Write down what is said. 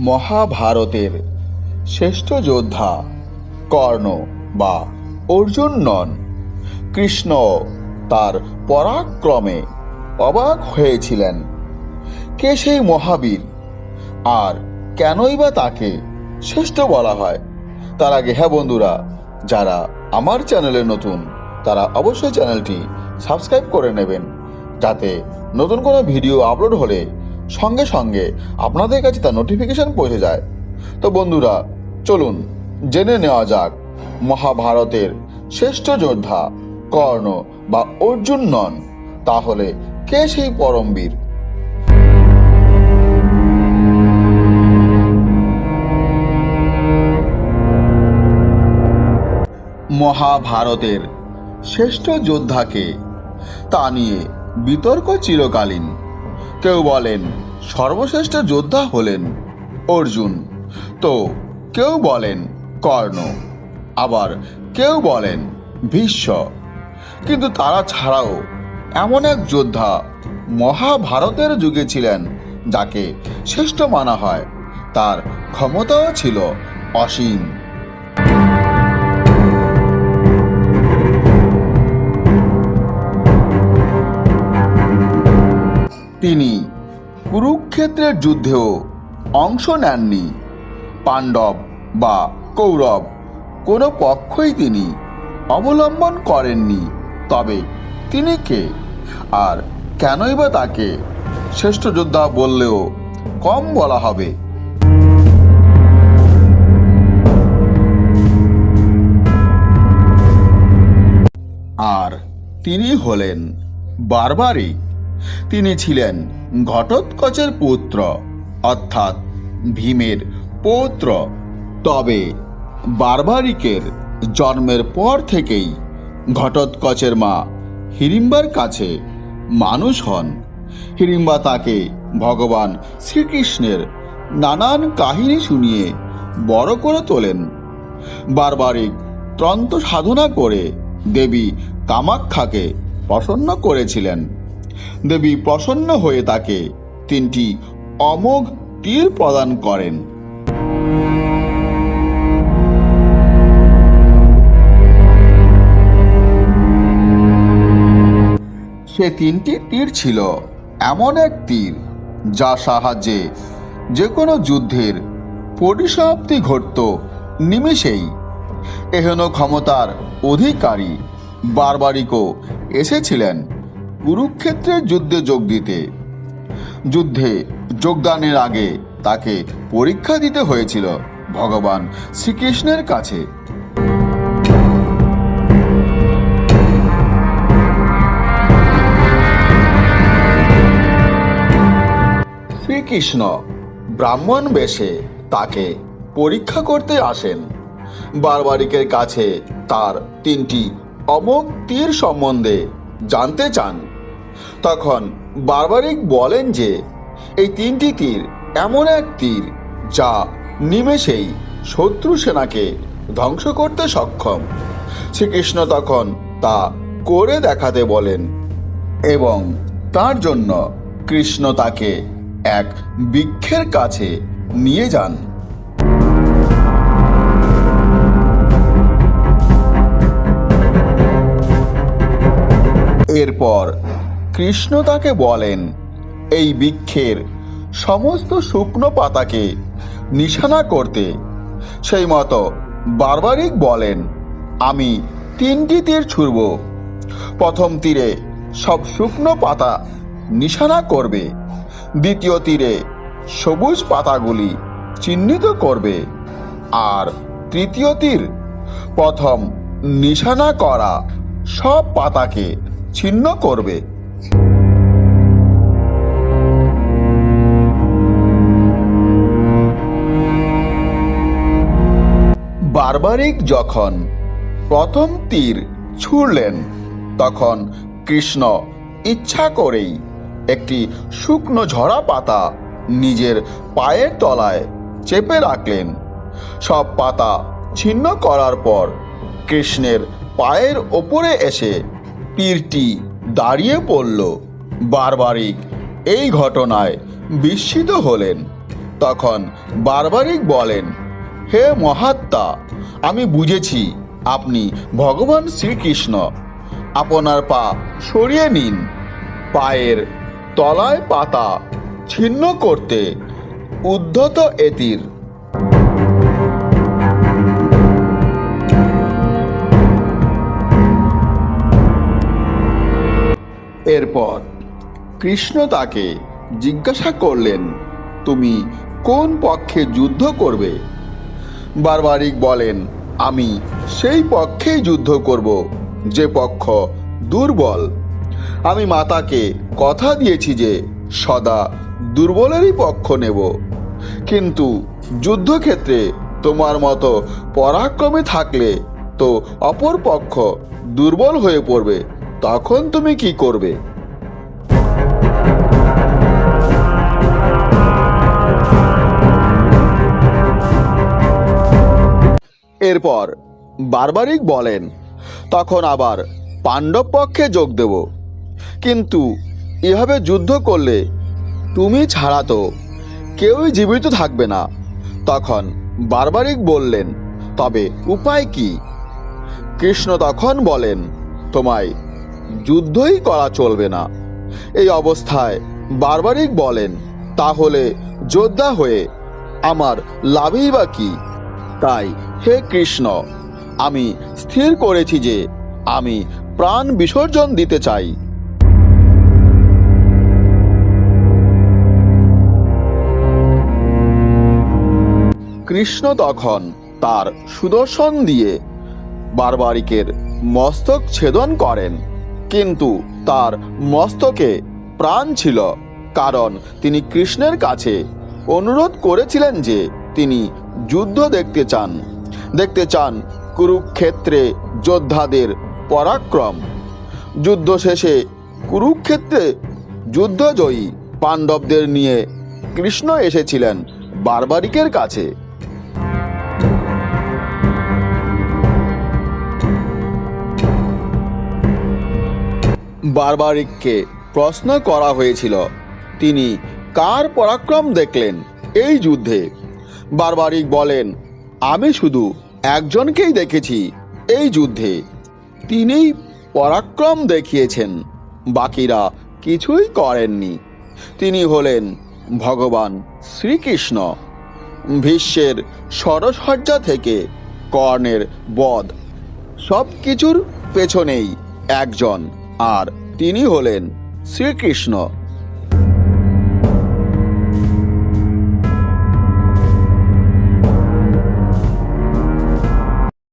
মহাভারতের শ্রেষ্ঠ যোদ্ধা কর্ণ বা অর্জুন নন। কৃষ্ণ তার পরাক্রমে অবাক হয়েছিলেন। কে সেই মহাবীর? আর কেনই বা তাকে শ্রেষ্ঠ বলা হয়? তার আগে হ্যাঁ বন্ধুরা, যারা আমার চ্যানেলে নতুন, তারা অবশ্যই চ্যানেলটি সাবস্ক্রাইব করে নেবেন। যাতে নতুন কোনো ভিডিও আপলোড হলে সঙ্গে সঙ্গে আপনাদের কাছে তার নোটিফিকেশন পৌঁছে যায়। তো বন্ধুরা, চলুন, জেনে নেওয়া যাক, মহাভারতের শ্রেষ্ঠ যোদ্ধা কর্ণ বা অর্জুন নন, তাহলে কে সেই পরমবীর মহাভারতের শ্রেষ্ঠ যোদ্ধাকে তা নিয়ে বিতর্ক চিরকালীন। কেউ বলেন, সর্বশ্রেষ্ঠ যোদ্ধা হলেন অর্জুন। তো কেউ বলেন কর্ণ, আবার কেউ বলেন ভীষ্ম। কিন্তু তারা ছাড়াও এমন এক যোদ্ধা মহাভারতের যুগে ছিলেন, যাকে শ্রেষ্ঠ মানা হয়। তার ক্ষমতাও ছিল অসীম। তিনি কুরুক্ষেত্রের যুদ্ধেও অংশ নেননি। পাণ্ডব বা কৌরব কোনো পক্ষই তিনি অবলম্বন করেননি। তবে তিনি কে? আর কেনই বা তাকে? শ্রেষ্ঠ যোদ্ধা বললেও কম বলা হবে। আর তিনি হলেন বারবারিক তিনি ছিলেন ঘটোৎকচের পুত্র, অর্থাৎ ভীমের পৌত্র। তবে বারবারিকের জন্মের পর থেকেই ঘটোৎকচের মা হিড়িম্বার কাছে মানুষ হন। হিড়িম্বা তাকে ভগবান শ্রীকৃষ্ণের নানান কাহিনী শুনিয়ে বড় করে তোলেন। বারবারিক ত্রন্ত সাধনা করে দেবী কামাক্ষাকে প্রসন্ন করেছিলেন। দেবী প্রসন্ন হয়ে তাকে তিনটি অমোঘ তীর প্রদান করেন। সে তিনটি তীর ছিল, এমন এক তীর, যা সাহায্যে যে কোনো যুদ্ধের পরিসমাপ্তি ঘটত নিমেষেই। এহেন ক্ষমতার অধিকারী বারবারিকও এসেছিলেন কুরুক্ষেত্রের যুদ্ধে যোগ দিতে। যুদ্ধে যোগদানের আগে তাকে পরীক্ষা দিতে হয়েছিল ভগবান শ্রীকৃষ্ণের কাছে। শ্রীকৃষ্ণ ব্রাহ্মণ বেশে তাকে পরীক্ষা করতে আসেন। বারবারিকের কাছে তার তিনটি অমোক তীর সম্বন্ধে জানতে চান। তখন বারবারিক বলেন যে, এই তিনটি তীর এমন এক তীর যা নিমেষেই শত্রু সেনাকে ধ্বংস করতে সক্ষম। শ্রীকৃষ্ণ তখন তা করে দেখাতে বলেন এবং তার জন্য কৃষ্ণ তাকে এক বৃক্ষের কাছে নিয়ে যান। এরপর কৃষ্ণ তাকে বলেন, এই বৃক্ষের সমস্ত শুকনো পাতাকে নিশানা করতে। সেই মতো বারবারিক বলেন, আমি তিনটি তীর ছুড়ব। প্রথম তীরে সব শুকনো পাতা নিশানা করবে, দ্বিতীয় তীরে সবুজ পাতাগুলি চিহ্নিত করবে, আর তৃতীয় তীর প্রথম নিশানা করা সব পাতাকে ছিন্ন করবে। বারবারিক যখন প্রথম তীর ছুড়লেন, তখন কৃষ্ণ ইচ্ছা করেই একটি শুকনো ঝরা পাতা নিজের পায়ের তলায় চেপে রাখলেন। সব পাতা ছিন্ন করার পর কৃষ্ণের পায়ের ওপরে এসে তীরটি দাঁড়িয়ে পড়ল। বারবারিক এই ঘটনায় বিস্মিত হলেন। তখন বারবারিক বলেন হে মহাত্মা, আমি বুঝেছি আপনি ভগবান শ্রীকৃষ্ণ। আপনার পা সরিয়ে নিন, পায়ের তলায় পাতা ছিন্ন করতে উদ্ধত এতির। এরপর কৃষ্ণ তাকে জিজ্ঞাসা করলেন, তুমি কোন পক্ষে যুদ্ধ করবে? বারবারিক বলেন, আমি সেই পক্ষেই যুদ্ধ করব, যে পক্ষ দুর্বল। আমি মাতাকে কথা দিয়েছি যে, সদা দুর্বলেরই পক্ষ নেব। কিন্তু যুদ্ধক্ষেত্রে তোমার মতো পরাক্রমে থাকলে তো অপর পক্ষ দুর্বল হয়ে পড়বে, তখন তুমি কি করবে? এরপর বারবারিক বলেন, তখন আবার পাণ্ডব পক্ষে যোগ দেব। কিন্তু এভাবে যুদ্ধ করলে তুমি ছাড়া তো কেউই জীবিত থাকবে না। তখন বারবারিক বললেন, তবে উপায় কি? কৃষ্ণ তখন বলেন, তোমায় যুদ্ধই করা চলবে না। এই অবস্থায় বারবারিক বলেন, তাহলে যোদ্ধা হয়ে আমার লাভই বা কি? তাই হে কৃষ্ণ, আমি স্থির করেছি যে আমি প্রাণ বিসর্জন দিতে চাই। কৃষ্ণ তখন তার সুদর্শন দিয়ে বারবারিকের মস্তক ছেদন করেন, কিন্তু তার মস্তকে প্রাণ ছিল, কারণ তিনি কৃষ্ণের কাছে অনুরোধ করেছিলেন যে তিনি যুদ্ধ দেখতে চান। দেখতে চান কুরুক্ষেত্রে যোদ্ধাদের পরাক্রম। যুদ্ধ শেষে কুরুক্ষেত্রে যুদ্ধজয়ী পাণ্ডবদের নিয়ে কৃষ্ণ এসেছিলেন বারবারিকের কাছে। বারবারিককে প্রশ্ন করা হয়েছিল, তিনি কার পরাক্রম দেখলেন এই যুদ্ধে? বারবারিক বলেন আমি শুধু একজনকেই দেখেছি এই যুদ্ধে। তিনিই পরাক্রম দেখিয়েছেন, বাকিরা কিছুই করেননি। তিনি হলেন ভগবান শ্রীকৃষ্ণ, ভীষ্মের সরসজ্জা থেকে কর্ণের বধ। সব কিছুর পেছনেই একজন, আর তিনি হলেন শ্রীকৃষ্ণ।